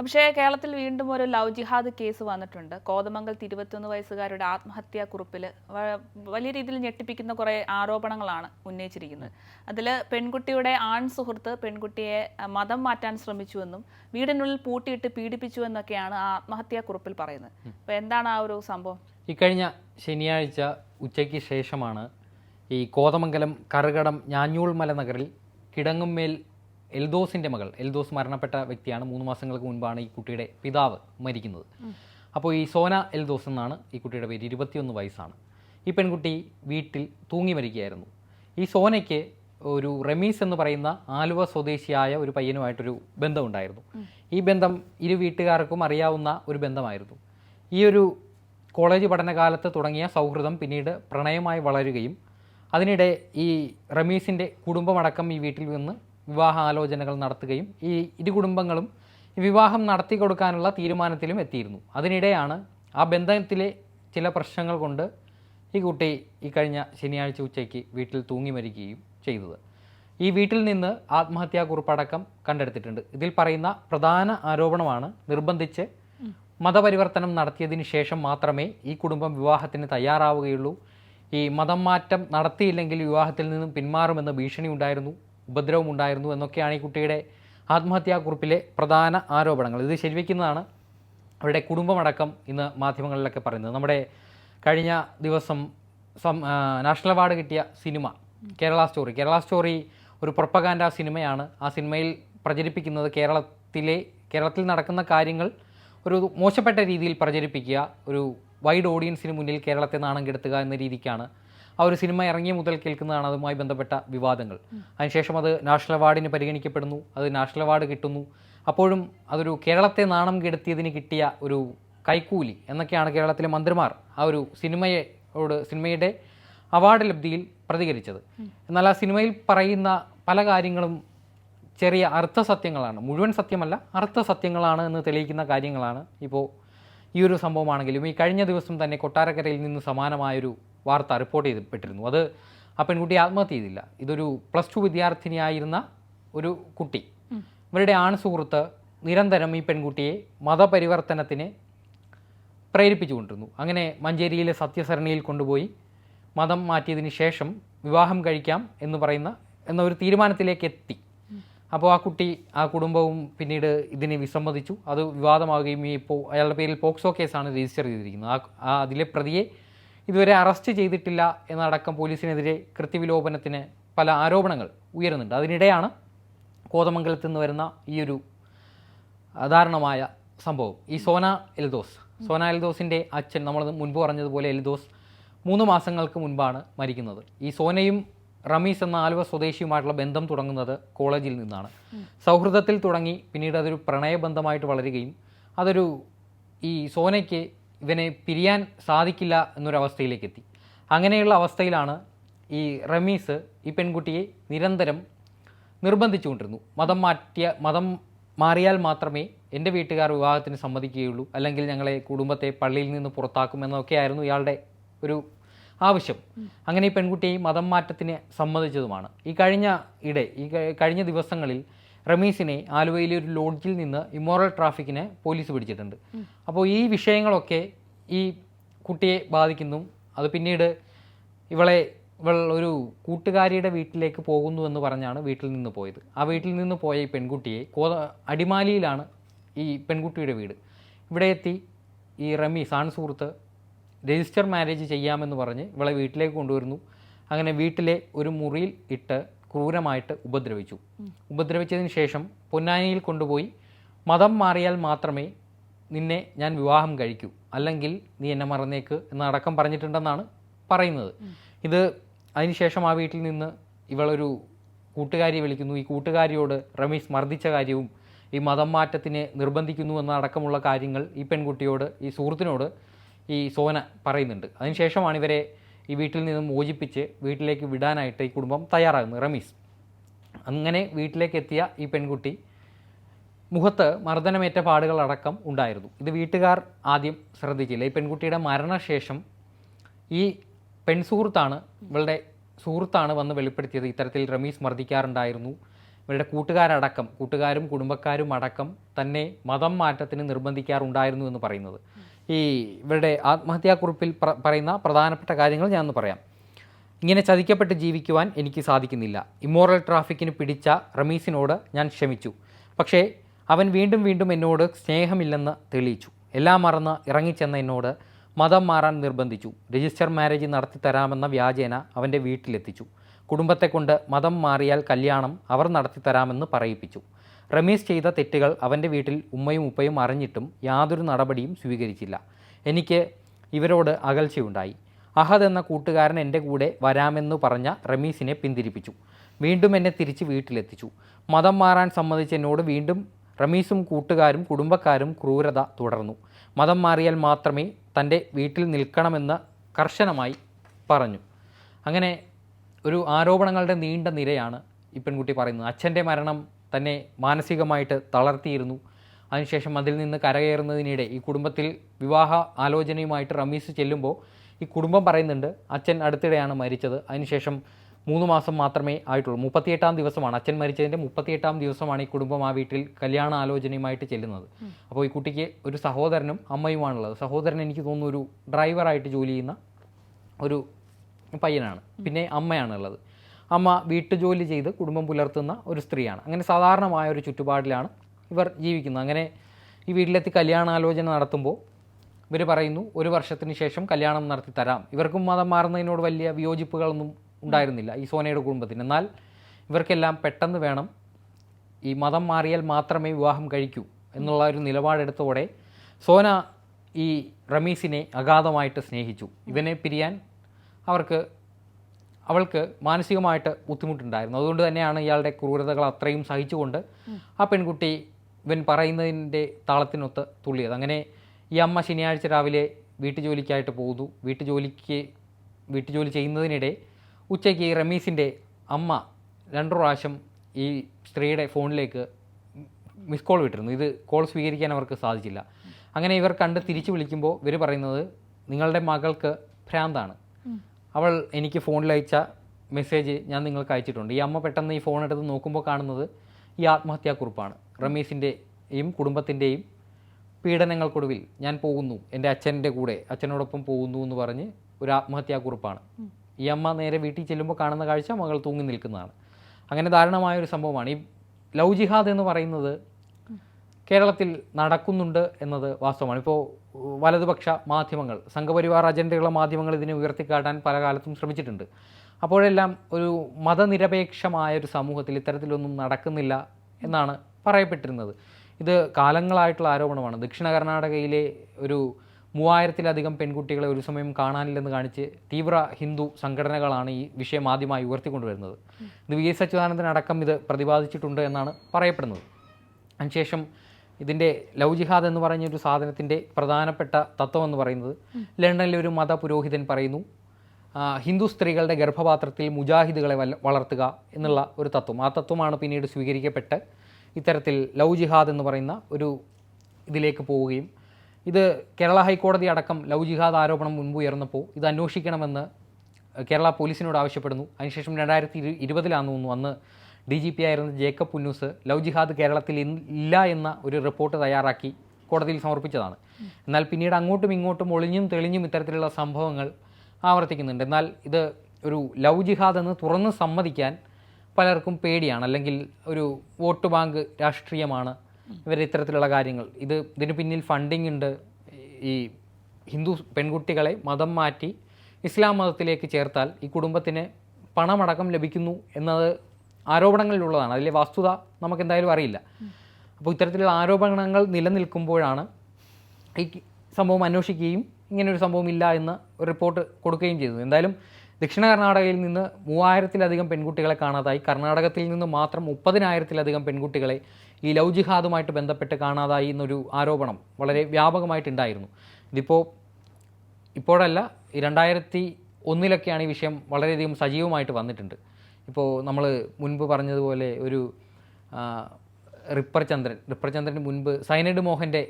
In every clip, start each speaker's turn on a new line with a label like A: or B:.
A: പക്ഷേ കേരളത്തിൽ വീണ്ടും ഒരു ലവ് ജിഹാദ് കേസ് വന്നിട്ടുണ്ട്. കോതമംഗലത്ത് ഇരുപത്തിയൊന്ന് വയസ്സുകാരുടെ ആത്മഹത്യാ കുറിപ്പിൽ വലിയ രീതിയിൽ ഞെട്ടിപ്പിക്കുന്ന കുറേ ആരോപണങ്ങളാണ് ഉന്നയിച്ചിരിക്കുന്നത്. അതിൽ പെൺകുട്ടിയുടെ ആൺ സുഹൃത്ത് പെൺകുട്ടിയെ മതം മാറ്റാൻ ശ്രമിച്ചുവെന്നും വീടിനുള്ളിൽ പൂട്ടിയിട്ട് പീഡിപ്പിച്ചു എന്നൊക്കെയാണ് ആ ആത്മഹത്യാ കുറിപ്പിൽ പറയുന്നത്. അപ്പോൾ എന്താണ് ആ ഒരു സംഭവം?
B: ഇക്കഴിഞ്ഞ ശനിയാഴ്ച ഉച്ചയ്ക്ക് ശേഷമാണ് ഈ കോതമംഗലം കറുകടം ഞാഞ്ഞൂൾമല നഗറിൽ കിടങ്ങുമ്മേൽ എൽദോസിന്റെ മകൾ എൽദോസ് മരണപ്പെട്ട വ്യക്തിയാണ് മൂന്ന് മാസങ്ങൾക്ക് മുൻപാണ് ഈ കുട്ടിയുടെ പിതാവ് മരിക്കുന്നത്. അപ്പോൾ ഈ സോന എൽദോസ് എന്നാണ് ഈ കുട്ടിയുടെ പേര് ഇരുപത്തിയൊന്ന് വയസ്സാണ്. ഈ പെൺകുട്ടി വീട്ടിൽ തൂങ്ങി മരിക്കുകയായിരുന്നു. ഈ സോനയ്ക്ക് ഒരു റമീസ് എന്ന് പറയുന്ന ആലുവ സ്വദേശിയായ ഒരു പയ്യനുമായിട്ടൊരു ബന്ധമുണ്ടായിരുന്നു. ഈ ബന്ധം ഇരു വീട്ടുകാർക്കും അറിയാവുന്ന ഒരു ബന്ധമായിരുന്നു. ഈ ഒരു കോളേജ് പഠനകാലത്ത് തുടങ്ങിയ സൗഹൃദം പിന്നീട് പ്രണയമായി വളരുകയും അതിനിടെ ഈ റമീസിന്റെ കുടുംബമടക്കം ഈ വീട്ടിൽ നിന്ന് വിവാഹ ആലോചനകൾ നടത്തുകയും ഈ ഇരു കുടുംബങ്ങളും വിവാഹം നടത്തി കൊടുക്കാനുള്ള തീരുമാനത്തിലും എത്തിയിരുന്നു. അതിനിടെയാണ് ആ ബന്ധത്തിലെ ചില പ്രശ്നങ്ങൾ കൊണ്ട് ഈ കുട്ടി ഈ കഴിഞ്ഞ ശനിയാഴ്ച ഉച്ചയ്ക്ക് വീട്ടിൽ തൂങ്ങി മരിക്കുകയും ചെയ്തത്. ഈ വീട്ടിൽ നിന്ന് ആത്മഹത്യാ കുറിപ്പടക്കം കണ്ടെടുത്തിട്ടുണ്ട്. ഇതിൽ പറയുന്ന പ്രധാന ആരോപണമാണ് നിർബന്ധിച്ച് മതപരിവർത്തനം നടത്തിയതിന് ശേഷം മാത്രമേ ഈ കുടുംബം വിവാഹത്തിന് തയ്യാറാവുകയുള്ളൂ. ഈ മതം മാറ്റം നടത്തിയില്ലെങ്കിൽ വിവാഹത്തിൽ നിന്നും പിന്മാറുമെന്ന ഭീഷണി ഉണ്ടായിരുന്നു. ഉപദ്രവം ഉണ്ടായിരുന്നു എന്നൊക്കെയാണ് ഈ കുട്ടിയുടെ ആത്മഹത്യാക്കുറിപ്പിലെ പ്രധാന ആരോപണങ്ങൾ. ഇത് ശരിവെക്കുന്നതാണ് അവരുടെ കുടുംബമടക്കം ഇന്ന് മാധ്യമങ്ങളിലൊക്കെ പറയുന്നത്. നമ്മുടെ കഴിഞ്ഞ ദിവസം നാഷണൽ അവാർഡ് കിട്ടിയ cinema Kerala story. Kerala story ഒരു പ്രൊപ്പഗാൻഡ സിനിമയാണ്. ആ സിനിമയിൽ പ്രചരിപ്പിക്കുന്നത് കേരളത്തിലെ കേരളത്തിൽ നടക്കുന്ന കാര്യങ്ങൾ ഒരു മോശപ്പെട്ട രീതിയിൽ പ്രചരിപ്പിക്കുക ഒരു വൈഡ് ഓഡിയൻസിന് മുന്നിൽ കേരളത്തെ നാണം കെടുത്തുക എന്ന രീതിക്കാണ് ആ ഒരു സിനിമ ഇറങ്ങിയ മുതൽ കേൾക്കുന്നതാണ് അതുമായി ബന്ധപ്പെട്ട വിവാദങ്ങൾ. അതിനുശേഷം അത് നാഷണൽ അവാർഡിന് പരിഗണിക്കപ്പെടുന്നു അത് നാഷണൽ അവാർഡ് കിട്ടുന്നു. അപ്പോഴും അതൊരു കേരളത്തെ നാണം കെടുത്തിയതിന് കിട്ടിയ ഒരു കൈക്കൂലി എന്നൊക്കെയാണ് കേരളത്തിലെ മന്ത്രിമാർ ആ ഒരു സിനിമയോട് സിനിമയുടെ അവാർഡ് ലബ്ധിയിൽ പ്രതികരിച്ചത്. എന്നാൽ ആ സിനിമയിൽ പറയുന്ന പല കാര്യങ്ങളും ചെറിയ അർത്ഥസത്യങ്ങളാണ് മുഴുവൻ സത്യമല്ല അർത്ഥസത്യങ്ങളാണ് എന്ന് തെളിയിക്കുന്ന കാര്യങ്ങളാണ് ഇപ്പോൾ ഈ ഒരു സംഭവമാണെങ്കിലും ഈ കഴിഞ്ഞ ദിവസം തന്നെ കൊട്ടാരക്കരയിൽ നിന്ന് സമാനമായൊരു വാർത്ത റിപ്പോർട്ട് ചെയ്യപ്പെട്ടിരുന്നു അത് ആ പെൺകുട്ടി ആത്മഹത്യ ചെയ്തില്ല. ഇതൊരു പ്ലസ് ടു വിദ്യാർത്ഥിനിയായിരുന്ന ഒരു കുട്ടി. ഇവരുടെ ആൺ സുഹൃത്ത് നിരന്തരം ഈ പെൺകുട്ടിയെ മതപരിവർത്തനത്തിന് പ്രേരിപ്പിച്ചുകൊണ്ടിരുന്നു. അങ്ങനെ മഞ്ചേരിയിലെ സത്യസരണിയിൽ കൊണ്ടുപോയി മതം മാറ്റിയതിന് ശേഷം വിവാഹം കഴിക്കാം എന്ന് പറയുന്ന എന്ന ഒരു തീരുമാനത്തിലേക്ക് എത്തി അപ്പോൾ ആ കുട്ടി ആ കുടുംബവും പിന്നീട് ഇതിനെ വിസമ്മതിച്ചു. അത് വിവാദമാവുകയും ഇപ്പോൾ അയാളുടെ പേരിൽ പോക്സോ കേസാണ് രജിസ്റ്റർ ചെയ്തിരിക്കുന്നത്. ആ ആ അതിലെ പ്രതിയെ ഇതുവരെ അറസ്റ്റ് ചെയ്തിട്ടില്ല എന്നടക്കം പോലീസിനെതിരെ കൃത്യവിലോപനത്തിന് പല ആരോപണങ്ങൾ ഉയരുന്നുണ്ട്. അതിനിടെയാണ് കോതമംഗലത്ത് നിന്ന് വരുന്ന ഈ ഒരു അധാരണമായ സംഭവം. ഈ സോന എൽദോസ്. സോന എൽദോസിന്റെ അച്ഛൻ നമ്മൾ മുൻപ് പറഞ്ഞതുപോലെ എൽദോസ് മൂന്ന് മാസങ്ങൾക്ക് മുൻപാണ് മരിക്കുന്നത്. ഈ സോനയും റമീസ് എന്ന ആലുവ സ്വദേശിയുമായിട്ടുള്ള ബന്ധം തുടങ്ങുന്നത് കോളേജിൽ നിന്നാണ്. സൗഹൃദത്തിൽ തുടങ്ങി പിന്നീട് അതൊരു പ്രണയബന്ധമായിട്ട് വളരുകയും അതൊരു ഈ സോനയ്ക്ക് ഇവനെ പിരിയാൻ സാധിക്കില്ല എന്നൊരവസ്ഥയിലേക്ക് എത്തി അങ്ങനെയുള്ള അവസ്ഥയിലാണ് ഈ റമീസ് ഈ പെൺകുട്ടിയെ നിരന്തരം നിർബന്ധിച്ചുകൊണ്ടിരുന്നു. മതം മാറ്റിയ മതം മാറിയാൽ മാത്രമേ എന്റെ വീട്ടുകാർ വിവാഹത്തിന് സമ്മതിക്കുകയുള്ളൂ അല്ലെങ്കിൽ ഞങ്ങളെ കുടുംബത്തെ പള്ളിയിൽ നിന്ന് പുറത്താക്കും എന്നൊക്കെയായിരുന്നു ഇയാളുടെ ഒരു ആവശ്യം. അങ്ങനെ ഈ പെൺകുട്ടിയെ മതം മാറ്റത്തിന് സമ്മതിച്ചതുമാണ്. ഈ കഴിഞ്ഞ ഇടെ ഈ കഴിഞ്ഞ ദിവസങ്ങളിൽ റമീസിനെ ആലുവയിലെ ഒരു ലോഡ്ജിൽ നിന്ന് ഇമോറൽ ട്രാഫിക്കിനെ പോലീസ് പിടിച്ചിട്ടുണ്ട്. അപ്പോൾ ഈ വിഷയങ്ങളൊക്കെ ഈ കുട്ടിയെ ബാധിക്കുന്നു അത് പിന്നീട് ഇവളെ ഇവൾ ഒരു കൂട്ടുകാരിയുടെ വീട്ടിലേക്ക് പോകുന്നു എന്ന് പറഞ്ഞാണ് വീട്ടിൽ നിന്ന് പോയത്. ആ വീട്ടിൽ നിന്ന് പോയ ഈ പെൺകുട്ടിയെ കോ അടിമാലിയിലാണ് ഈ പെൺകുട്ടിയുടെ വീട്. ഇവിടെ എത്തി ഈ റമീസ് ആൺ സുഹൃത്ത് രജിസ്റ്റർ മാരേജ് ചെയ്യാമെന്ന് പറഞ്ഞ് ഇവളെ വീട്ടിലേക്ക് കൊണ്ടുവരുന്നു. അങ്ങനെ വീട്ടിലെ ഒരു മുറിയിൽ ഇട്ട് ക്രൂരമായിട്ട് ഉപദ്രവിച്ചു. ഉപദ്രവിച്ചതിന് ശേഷം പൊന്നാനിയിൽ കൊണ്ടുപോയി മതം മാറിയാൽ മാത്രമേ നിന്നെ ഞാൻ വിവാഹം കഴിക്കൂ. അല്ലെങ്കിൽ നീ എന്നെ മറന്നേക്ക് എന്നടക്കം പറഞ്ഞിട്ടുണ്ടെന്നാണ് പറയുന്നത്. ഇത് അതിനുശേഷം ആ വീട്ടിൽ നിന്ന് ഇവളൊരു കൂട്ടുകാരിയെ വിളിക്കുന്നു. ഈ കൂട്ടുകാരിയോട് റമീസ് മർദ്ദിച്ച കാര്യവും ഈ മതം മാറ്റത്തിനെ നിർബന്ധിക്കുന്നു എന്നടക്കമുള്ള കാര്യങ്ങൾ ഈ പെൺകുട്ടിയോട് ഈ സുഹൃത്തിനോട് ഈ സോന പറയുന്നുണ്ട്. അതിനുശേഷമാണ് ഇവരെ ഈ വീട്ടിൽ നിന്നും മോചിപ്പിച്ച് വീട്ടിലേക്ക് വിടാനായിട്ട് ഈ കുടുംബം തയ്യാറാകുന്നു. റമീസ്. അങ്ങനെ വീട്ടിലേക്ക് എത്തിയ ഈ പെൺകുട്ടി മുഖത്ത് മർദ്ദനമേറ്റ പാടുകളടക്കം ഉണ്ടായിരുന്നു. ഇത് വീട്ടുകാർ ആദ്യം ശ്രദ്ധിച്ചില്ല. ഈ പെൺകുട്ടിയുടെ മരണശേഷം ഈ പെൺസുഹൃത്താണ് ഇവളുടെ സുഹൃത്താണ് വന്ന് വെളിപ്പെടുത്തിയത്. ഇത്തരത്തിൽ റമീസ് മർദ്ദിക്കാറുണ്ടായിരുന്നു. ഇവരുടെ കൂട്ടുകാരടക്കം കൂട്ടുകാരും കുടുംബക്കാരും അടക്കം തന്നെ മതം മാറ്റത്തിന് നിർബന്ധിക്കാറുണ്ടായിരുന്നു എന്ന് പറയുന്നത്. ഈ ഇവരുടെ ആത്മഹത്യാക്കുറിപ്പിൽ പറയുന്ന പ്രധാനപ്പെട്ട കാര്യങ്ങൾ ഞാൻ ഒന്ന് പറയാം. ഇങ്ങനെ ചതിക്കപ്പെട്ട് ജീവിക്കുവാൻ എനിക്ക് സാധിക്കുന്നില്ല. ഇമോറൽ ട്രാഫിക്കിന് പിടിച്ച റമീസിനോട് ഞാൻ ക്ഷമിച്ചു. പക്ഷേ അവൻ വീണ്ടും വീണ്ടും എന്നോട് സ്നേഹമില്ലെന്ന് തെളിയിച്ചു. എല്ലാം മറന്ന് ഇറങ്ങിച്ചെന്ന എന്നോട് മതം മാറാൻ നിർബന്ധിച്ചു. രജിസ്റ്റർ മാരേജ് നടത്തിത്തരാമെന്ന വ്യാജേന അവന്റെ വീട്ടിലെത്തിച്ചു. കുടുംബത്തെ കൊണ്ട് മതം മാറിയാൽ കല്യാണം അവർ നടത്തി തരാമെന്ന് പറയിപ്പിച്ചു. റമീസ് ചെയ്ത തെറ്റുകൾ അവന്റെ വീട്ടിൽ ഉമ്മയും ഉപ്പയും അറിഞ്ഞിട്ടും യാതൊരു നടപടിയും സ്വീകരിച്ചില്ല. എനിക്ക് ഇവരോട് അകൽച്ചയുണ്ടായി. അഹദ് എന്ന കൂട്ടുകാരൻ എന്റെ കൂടെ വരാമെന്ന് പറഞ്ഞ റമീസിനെ പിന്തിരിപ്പിച്ചു. വീണ്ടും എന്നെ തിരിച്ച് വീട്ടിലെത്തിച്ചു. മതം മാറാൻ സമ്മതിച്ച് എന്നോട് വീണ്ടും റമീസും കൂട്ടുകാരും കുടുംബക്കാരും ക്രൂരത തുടർന്നു. മതം മാറിയാൽ മാത്രമേ തന്റെ വീട്ടിൽ നിൽക്കണമെന്ന് കർശനമായി പറഞ്ഞു. അങ്ങനെ ഒരു ആരോപണങ്ങളുടെ നീണ്ട നിരയാണ് ഈ പെൺകുട്ടി പറയുന്നത്. അച്ഛന്റെ മരണം തന്നെ മാനസികമായിട്ട് തളർത്തിയിരുന്നു. അതിനുശേഷം അതിൽ നിന്ന് കരകയറുന്നതിനിടെ ഈ കുടുംബത്തിൽ വിവാഹ ആലോചനയുമായിട്ട് റമീസ് ചെല്ലുമ്പോൾ ഈ കുടുംബം പറയുന്നുണ്ട് അച്ഛൻ അടുത്തിടെയാണ് മരിച്ചത്. അതിനുശേഷം മൂന്ന് മാസം മാത്രമേ ആയിട്ടുള്ളൂ. മുപ്പത്തിയെട്ടാം ദിവസമാണ്. അച്ഛൻ മരിച്ചതിന്റെ മുപ്പത്തിയെട്ടാം ദിവസമാണ് ഈ കുടുംബം ആ വീട്ടിൽ കല്യാണ ആലോചനയുമായിട്ട് ചെല്ലുന്നത്. അപ്പോൾ ഈ കുട്ടിക്ക് ഒരു സഹോദരനും അമ്മയുമാണുള്ളത്. സഹോദരൻ എനിക്ക് തോന്നുന്നു ഒരു ഡ്രൈവറായിട്ട് ജോലി ചെയ്യുന്ന ഒരു പയ്യനാണ്. പിന്നെ അമ്മയാണുള്ളത്. അമ്മ വീട്ടുജോലി ചെയ്ത് കുടുംബം പുലർത്തുന്ന ഒരു സ്ത്രീയാണ്. അങ്ങനെ സാധാരണമായ ഒരു ചുറ്റുപാടിലാണ് ഇവർ ജീവിക്കുന്നത്. അങ്ങനെ ഈ വീട്ടിലെത്തി കല്യാണാലോചന നടത്തുമ്പോൾ ഇവർ പറയുന്നു ഒരു വർഷത്തിന് ശേഷം കല്യാണം നടത്തി തരാം. ഇവർക്കും മതം മാറുന്നതിനോട് വലിയ വിയോജിപ്പുകളൊന്നും ഉണ്ടായിരുന്നില്ല ഈ സോനയുടെ കുടുംബത്തിന്. എന്നാൽ ഇവർക്കെല്ലാം പെട്ടെന്ന് വേണം ഈ മതം മാറിയാൽ മാത്രമേ വിവാഹം കഴിക്കൂ എന്നുള്ള ഒരു നിലപാടെടുത്തോടെ സോന ഈ റമീസിനെ അഗാധമായിട്ട് സ്നേഹിച്ചു. ഇവനെ പിരിയാൻ അവർക്ക് അവൾക്ക് മാനസികമായിട്ട് ബുദ്ധിമുട്ടുണ്ടായിരുന്നു. അതുകൊണ്ട് തന്നെയാണ് ഇയാളുടെ ക്രൂരതകൾ അത്രയും സഹിച്ചുകൊണ്ട് ആ പെൺകുട്ടി ഇവൻ പറയുന്നതിന്റെ താളത്തിനൊത്ത് തുള്ളിയത്. അങ്ങനെ ഈ അമ്മ ശനിയാഴ്ച രാവിലെ വീട്ടുജോലിക്കായിട്ട് പോകുന്നു വീട്ടുജോലിക്ക് വീട്ടുജോലി ചെയ്യുന്നതിനിടെ ഉച്ചയ്ക്ക് ഈ റമീസിന്റെ അമ്മ രണ്ടു പ്രാവശ്യം ഈ സ്ത്രീയുടെ ഫോണിലേക്ക് മിസ് കോൾ വിട്ടിരുന്നു. ഇത് കോൾ സ്വീകരിക്കാൻ അവർക്ക് സാധിച്ചില്ല. അങ്ങനെ ഇവർ കണ്ട് തിരിച്ചു വിളിക്കുമ്പോൾ ഇവർ പറയുന്നത് നിങ്ങളുടെ മകൾക്ക് ഭ്രാന്താണ്. അവൾ എനിക്ക് ഫോണിൽ അയച്ച മെസ്സേജ് ഞാൻ നിങ്ങൾക്ക് അയച്ചിട്ടുണ്ട്. ഈ അമ്മ പെട്ടെന്ന് ഈ ഫോൺ എടുത്ത് നോക്കുമ്പോൾ കാണുന്നത് ഈ ആത്മഹത്യാക്കുറിപ്പാണ്. റമീസിന്റെയും കുടുംബത്തിന്റെയും പീഡനങ്ങൾക്കൊടുവിൽ ഞാൻ പോകുന്നു. എന്റെ അച്ഛന്റെ കൂടെ അച്ഛനോടൊപ്പം പോകുന്നു എന്ന് പറഞ്ഞ് ഒരു ആത്മഹത്യാക്കുറിപ്പാണ്. ഈ അമ്മ നേരെ വീട്ടിൽ ചെല്ലുമ്പോൾ കാണുന്ന കാഴ്ച മകൾ തൂങ്ങി നിൽക്കുന്നതാണ്. അങ്ങനെ ദാരുണമായ ഒരു സംഭവമാണ്. ഈ ലവ് ജിഹാദ് എന്ന് പറയുന്നത് കേരളത്തിൽ നടക്കുന്നുണ്ട് എന്നത് വാസ്തവമാണ്. ഇപ്പോൾ വലതുപക്ഷ മാധ്യമങ്ങൾ സംഘപരിവാർ അജണ്ടയുള്ള മാധ്യമങ്ങൾ ഇതിനെ ഉയർത്തിക്കാട്ടാൻ പല കാലത്തും ശ്രമിച്ചിട്ടുണ്ട്. അപ്പോഴെല്ലാം ഒരു മതനിരപേക്ഷമായ ഒരു സമൂഹത്തിൽ ഇത്തരത്തിലൊന്നും നടക്കുന്നില്ല എന്നാണ് പറയപ്പെട്ടിരുന്നത്. ഇത് കാലങ്ങളായിട്ടുള്ള ആരോപണമാണ്. ദക്ഷിണ കർണാടകയിലെ ഒരു മൂവായിരത്തിലധികം പെൺകുട്ടികളെ ഒരു സമയം കാണാനില്ലെന്ന് കാണിച്ച് തീവ്ര ഹിന്ദു സംഘടനകളാണ് ഈ വിഷയം ആദ്യമായി ഉയർത്തിക്കൊണ്ടുവരുന്നത്. ഇത് വി എസ് അച്യുതാനന്ദൻ അടക്കം ഇത് പ്രതിപാദിച്ചിട്ടുണ്ട് എന്നാണ് പറയപ്പെടുന്നത്. അതിനുശേഷം ഇതിന്റെ ലവ് ജിഹാദ് എന്ന് പറഞ്ഞ ഒരു സാധനത്തിന്റെ പ്രധാനപ്പെട്ട തത്വം എന്ന് പറയുന്നത് ലണ്ടനിലെ ഒരു മത പുരോഹിതൻ പറയുന്നു ഹിന്ദു സ്ത്രീകളുടെ ഗർഭപാത്രത്തിൽ മുജാഹിദുകളെ വളർത്തുക എന്നുള്ള ഒരു തത്വം. ആ തത്വമാണ് പിന്നീട് സ്വീകരിക്കപ്പെട്ട് ഇത്തരത്തിൽ ലവ് ജിഹാദ് എന്ന് പറയുന്ന ഒരു ഇതിലേക്ക് പോവുകയും ഇത് കേരള ഹൈക്കോടതി അടക്കം ലവ് ജിഹാദ് ആരോപണം മുൻപ് ഉയർന്നപ്പോൾ ഇത് അന്വേഷിക്കണമെന്ന് കേരള പോലീസിനോട് ആവശ്യപ്പെടുന്നു. അതിനുശേഷം രണ്ടായിരത്തി ഇരു ഇരുപതിലാണെന്ന് തോന്നുന്നു അന്ന് ഡി ജി പി ആയിരുന്ന ജേക്കബ് പുന്നൂസ് ലവ് ജിഹാദ് കേരളത്തിൽ ഇല്ല എന്ന ഒരു റിപ്പോർട്ട് തയ്യാറാക്കി കോടതിയിൽ സമർപ്പിച്ചതാണ്. എന്നാൽ പിന്നീട് അങ്ങോട്ടും ഇങ്ങോട്ടും ഒളിഞ്ഞും തെളിഞ്ഞും ഇത്തരത്തിലുള്ള സംഭവങ്ങൾ ആവർത്തിക്കുന്നുണ്ട്. എന്നാൽ ഇത് ഒരു ലവ് ജിഹാദ് എന്ന് തുറന്ന് സമ്മതിക്കാൻ പലർക്കും പേടിയാണ്. അല്ലെങ്കിൽ ഒരു വോട്ട് ബാങ്ക് രാഷ്ട്രീയമാണ് ഇവർ ഇത്തരത്തിലുള്ള കാര്യങ്ങൾ. ഇത് ഇതിന് പിന്നിൽ ഫണ്ടിങ് ഉണ്ട്. ഈ ഹിന്ദു പെൺകുട്ടികളെ മതം മാറ്റി ഇസ്ലാം മതത്തിലേക്ക് ചേർത്താൽ ഈ കുടുംബത്തിന് പണമടക്കം ലഭിക്കുന്നു എന്നത് ആരോപണങ്ങളിലുള്ളതാണ്. അതിലെ വസ്തുത നമുക്ക് എന്തായാലും അറിയില്ല. അപ്പോൾ ഇത്തരത്തിലുള്ള ആരോപണങ്ങൾ നിലനിൽക്കുമ്പോഴാണ് ഈ സംഭവം അന്വേഷിക്കുകയും ഇങ്ങനൊരു സംഭവം ഇല്ല എന്ന് ഒരു റിപ്പോർട്ട് കൊടുക്കുകയും ചെയ്തത്. എന്തായാലും ദക്ഷിണ കർണാടകയിൽ നിന്ന് മൂവായിരത്തിലധികം പെൺകുട്ടികളെ കാണാതായി. കർണാടകത്തിൽ നിന്ന് മാത്രം മുപ്പതിനായിരത്തിലധികം പെൺകുട്ടികളെ ഈ ലവ് ജിഹാദുമായിട്ട് ബന്ധപ്പെട്ട് കാണാതായി എന്നൊരു ആരോപണം വളരെ വ്യാപകമായിട്ടുണ്ടായിരുന്നു. ഇതിപ്പോൾ ഇപ്പോഴല്ല രണ്ടായിരത്തി ഒന്നിലൊക്കെയാണ് ഈ വിഷയം വളരെയധികം സജീവമായിട്ട് വന്നിട്ടുണ്ട്. ഇപ്പോൾ നമ്മൾ മുൻപ് പറഞ്ഞതുപോലെ ഒരു റിപ്പർ ചന്ദ്രൻ. റിപ്പർ ചന്ദ്രന് മുൻപ് സൈനഡ് മോഹന്റെ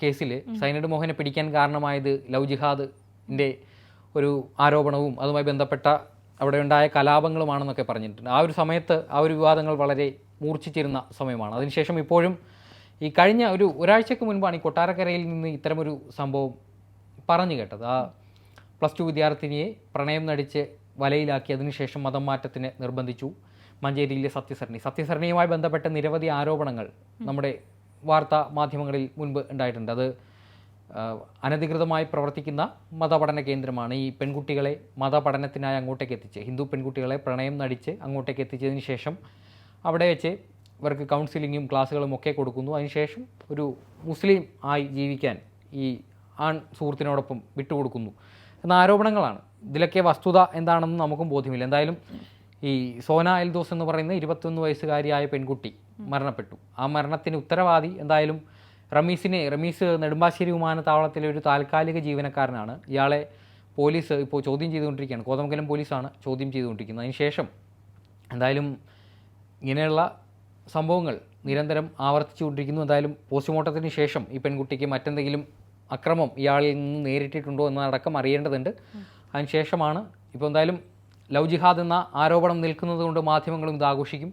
B: കേസിൽ സൈനഡ് മോഹനെ പിടിക്കാൻ കാരണമായത് ലവ് ജിഹാദിന്റെ ഒരു ആരോപണവും അതുമായി ബന്ധപ്പെട്ട അവിടെ ഉണ്ടായ കലാപങ്ങളുമാണെന്നൊക്കെ പറഞ്ഞിട്ടുണ്ട്. ആ ഒരു സമയത്ത് ആ ഒരു വിവാദങ്ങൾ വളരെ മൂർച്ഛിച്ചിരുന്ന സമയമാണ്. അതിനുശേഷം ഇപ്പോഴും ഈ കഴിഞ്ഞ ഒരു ഒരാഴ്ചക്ക് മുൻപാണ് ഈ കൊട്ടാരക്കരയിൽ നിന്ന് ഇത്തരമൊരു സംഭവം പറഞ്ഞു കേട്ടത്. ആ പ്ലസ് ടു വിദ്യാർത്ഥിനിയെ പ്രണയം നടിച്ച് വലയിലാക്കി അതിനുശേഷം മതം മാറ്റത്തിന് നിർബന്ധിച്ചു. മഞ്ചേരിയിലെ സത്യസരണി. സത്യസരണിയുമായി ബന്ധപ്പെട്ട നിരവധി ആരോപണങ്ങൾ നമ്മുടെ വാർത്താ മാധ്യമങ്ങളിൽ മുൻപ് ഉണ്ടായിട്ടുണ്ട്. അത് അനധികൃതമായി പ്രവർത്തിക്കുന്ന മതപഠന കേന്ദ്രമാണ് ഈ പെൺകുട്ടികളെ മതപഠനത്തിനായി അങ്ങോട്ടേക്ക് എത്തിച്ച് ഹിന്ദു പെൺകുട്ടികളെ പ്രണയം നടിച്ച് അങ്ങോട്ടേക്ക് എത്തിച്ചതിന് ശേഷം അവിടെ വെച്ച് ഇവർക്ക് കൗൺസിലിങ്ങും ക്ലാസ്സുകളും ഒക്കെ കൊടുക്കുന്നു. അതിനുശേഷം ഒരു മുസ്ലിം ആയി ജീവിക്കാൻ ഈ ആൺ സുഹൃത്തിനോടൊപ്പം വിട്ടുകൊടുക്കുന്നു. എന്ന ആരോപണങ്ങളാണ്. ഇതിലൊക്കെ വസ്തുത എന്താണെന്ന് നമുക്കും ബോധ്യമില്ല. എന്തായാലും ഈ സോന എൽദോസ് എന്ന് പറയുന്ന ഇരുപത്തൊന്ന് വയസ്സുകാരിയായ പെൺകുട്ടി മരണപ്പെട്ടു. ആ മരണത്തിന് ഉത്തരവാദി എന്തായാലും റമീസിനെ റമീസ് നെടുമ്പാശ്ശേരി വിമാനത്താവളത്തിലെ ഒരു താൽക്കാലിക ജീവനക്കാരനാണ്. ഇയാളെ പോലീസ് ഇപ്പോൾ ചോദ്യം ചെയ്തുകൊണ്ടിരിക്കുകയാണ്. കോതമംഗലം പോലീസാണ് ചോദ്യം ചെയ്തുകൊണ്ടിരിക്കുന്നത്. അതിനുശേഷം എന്തായാലും ഇങ്ങനെയുള്ള സംഭവങ്ങൾ നിരന്തരം ആവർത്തിച്ചുകൊണ്ടിരിക്കുന്നു. എന്തായാലും പോസ്റ്റ്മോർട്ടത്തിന് ശേഷം ഈ പെൺകുട്ടിക്ക് മറ്റെന്തെങ്കിലും അക്രമം ഇയാളിൽ നിന്ന് നേരിട്ടിട്ടുണ്ടോ എന്നതടക്കം അറിയേണ്ടതുണ്ട്. അതിനുശേഷമാണ് ഇപ്പോൾ എന്തായാലും ലവ് ജിഹാദ് എന്ന ആരോപണം നിൽക്കുന്നത് കൊണ്ട് മാധ്യമങ്ങളും ഇത് ആഘോഷിക്കും.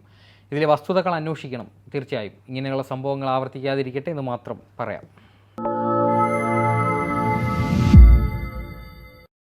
B: ഇതിലെ വസ്തുതകൾ അന്വേഷിക്കണം തീർച്ചയായും. ഇങ്ങനെയുള്ള സംഭവങ്ങൾ ആവർത്തിക്കാതിരിക്കട്ടെ എന്ന് മാത്രം പറയാം.